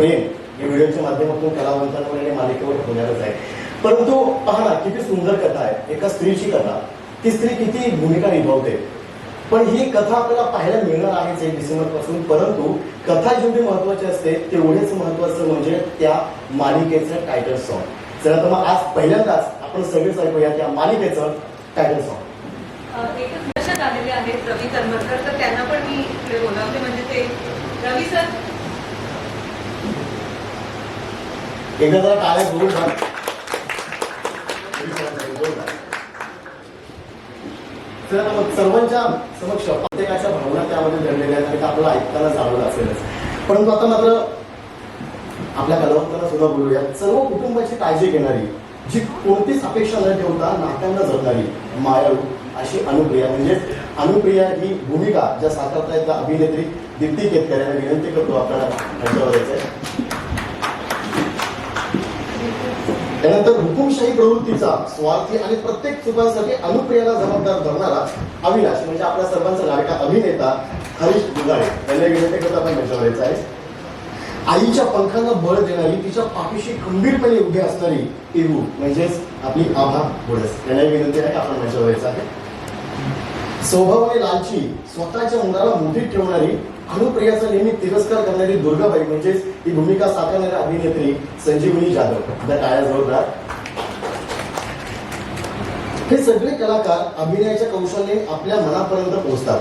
प्रेम हे व्हिडिओच्या माध्यमातून कलावंतांवर आणि मालिकेवर होणारच आहे. परंतु पहा ना किती सुंदर कथा आहे. एका स्त्रीची कथा. ती स्त्री किती भूमिका निभावते. पण ही कथा आपल्याला पाहायला मिळणार आहेच एक डिसेंबरपासून परंतु कथा जेवढी महत्वाची असते तेवढेच महत्वाचं म्हणजे त्या मालिकेचं टायटल सॉन्ग चला तर मग आज पहिल्यांदाच आपण सगळेच ऐकूया त्या मालिकेचं टायटल सॉन्ग एकच आलेले आहेत रवी करमरकर. तर त्यांना पण मी बोलावते. म्हणजे ते रवी सर एकदा जरा टाळ्या बोलून तर सर्वांच्या समक्ष प्रत्येकाच्या भावना त्यामध्ये दडलेल्या आहेत आणि आपल्याला ऐकताना जाणवलं असेलच. परंतु आता मात्र आपल्या कलावंतांना सुद्धा बोलूया. सर्व कुटुंबाची काळजी घेणारी जी कोणतीच अपेक्षा न ठेवता नात्यांना जपणारी मायाळू अशी अनुप्रिया. म्हणजे अनुप्रिया ही भूमिका ज्या साकारता येतात अभिनेत्री दीप्ती केतकर यांना विनंती करतो आपल्याला. त्यांच्यावर त्यानंतर हुकुमशाही प्रवृत्तीचा स्वार्थी आणि प्रत्येक चुकांसाठी अनुप्रियाला जबाबदार धरणारा अविनाश म्हणजे आपल्या सर्वांचा लाडका अभिनेता हरीश दुगाळे. यांना विनंती करता आपण त्यांच्यावर आहे. आईच्या पंखांना बळ देणारी तिच्या पाठीशी खंबीरपणे उभी असणारी इरू म्हणजेच आपली आभा बुडस यांना विनंती आहे आपण त्यांच्यावर आहे? स्वभावाने लालची स्वतःच्या मुलाला मुठीत ठेवणारी अनुप्रियाचा नेहमी तिरस्कार करणारी दुर्गाबाई म्हणजेच ही भूमिका साकारणारी अभिनेत्री संजीवनी जाधव. त्या टाळ्या जोरदार. हे सगळे कलाकार अभिनयाच्या कौशल्याने आपल्या मनापर्यंत पोहोचतात.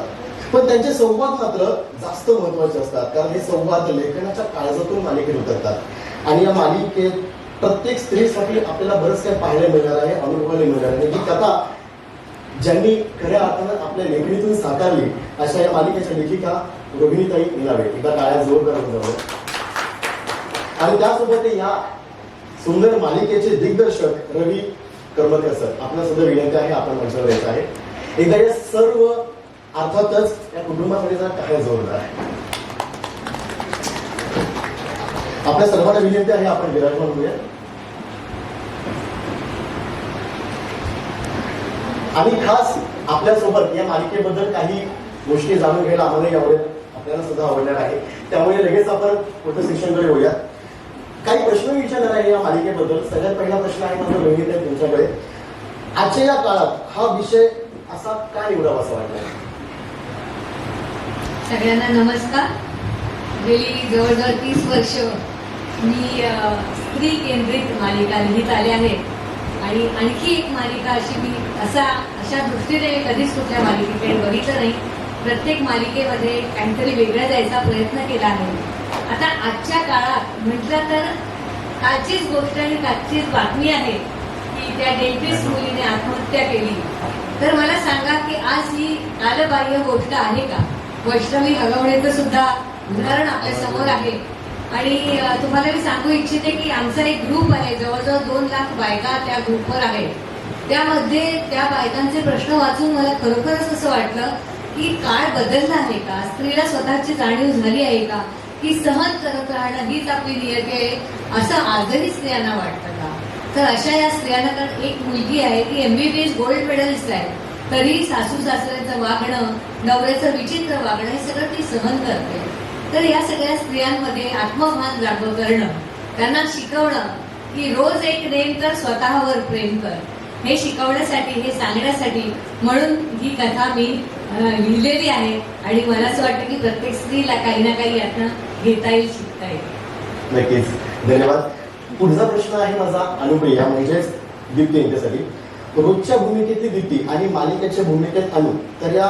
पण त्यांचे संवाद मात्र जास्त महत्त्वाचे असतात. कारण हे संवाद लेखनाच्या काळजातून मालिकेत उतरतात. आणि या मालिकेत प्रत्येक स्त्रीसाठी आपल्याला बरंच काही पाहायला मिळणार आहे अनुभवायला मिळणार आहे. ही कथा ज्यांनी खऱ्या अर्थानं आपल्या लेखणीतून साकारली अशा या मालिकेच्या लेखिका रोहिणीताई मिळावे एकदा काळ्या जोर होत्या आणि त्यासोबत या सुंदर मालिकेचे दिग्दर्शक रवी कर्मकर सर. आपला सुद्धा विनंती आहे आपण मंचावर यायचं आहे. एकदा या सर्व अर्थातच या कुटुंबासाठी जरा टाळ्या जोरदार आपल्या सर्वांना विनंती आहे आपण विराजमान होऊया. आणि खास आपल्यासोबत या मालिकेबद्दल काही गोष्टी जाणून घ्यायला आम्हालाही आवडेल. आपल्याला सुद्धा आवडणार आहे. त्यामुळे लगेच आपण पुढच्या सेक्शनकडे होऊया काही प्रश्न विचारणार आहे या मालिकेबद्दल. सगळ्यात पहिला प्रश्न आहे माझा रोहित आहे तुमच्याकडे. आजच्या या काळात हा विषय असा का निवडावा असा वाटला सगळ्यांना नमस्कार. गेली जवळजवळ तीस वर्ष मी स्त्री केंद्रित मालिका लिहित आले आहे. आणि आणखी एक मालिका अशी मी असा अशा दृष्टीने कधीच कुठल्या मालिकेकडे बघितलं नाही. प्रत्येक मालिकेमध्ये काहीतरी वेगळं द्यायचा प्रयत्न केला आहे आता आजच्या काळात म्हटलं तर कालचीच गोष्ट आणि कालचीच बातमी आहे की त्या डेंटिस्ट मुलीने आत्महत्या केली. तर मला सांगा की आज ही कालबाह्य गोष्ट आहे का? वैष्णवी हगवण्याचं सुद्धा उदाहरण आपल्यासमोर आहे. आणि तुम्हाला मी सांगू इच्छिते की आमचा एक ग्रुप आहे जवळजवळ दोन लाख बायका त्या ग्रुपवर आहेत. त्यामध्ये त्या बायकांचे प्रश्न वाचून मला खरोखरच असं वाटलं की काळ बदलला आहे का? स्त्रीला स्वतःची जाणीव झाली आहे का? की सहन करत राहणं हीच आपली नियती आहे असं आजही स्त्रियांना वाटतं का? तर अशा या स्त्रियांना कारण एक मुलगी आहे ती एमबीबीएस गोल्ड मेडलिस्ट आहे. तरी सासू सासऱ्यांचं वागणं नवऱ्याचं विचित्र वागणं हे सगळं ती सहन करते. तर या सगळ्या स्त्रियांमध्ये आत्मभान जागं करणं त्यांना शिकवणं की रोज एक नेम कर स्वतःवर प्रेम कर. हे शिकवण्यासाठी हे सांगण्यासाठी म्हणून ही कथा मी लिहिलेली आहे आणि मला असं वाटतं की प्रत्येक स्त्रीला काही ना काही यातनं घेता येईल शिकता येईल. नक्कीच. धन्यवाद. पुढचा प्रश्न आहे माझा अनुप्रिया म्हणजेच दीप्ती यांच्यासाठी. रोजच्या भूमिकेतली दीप्ती आणि मालिकेच्या भूमिकेत अनु. तर या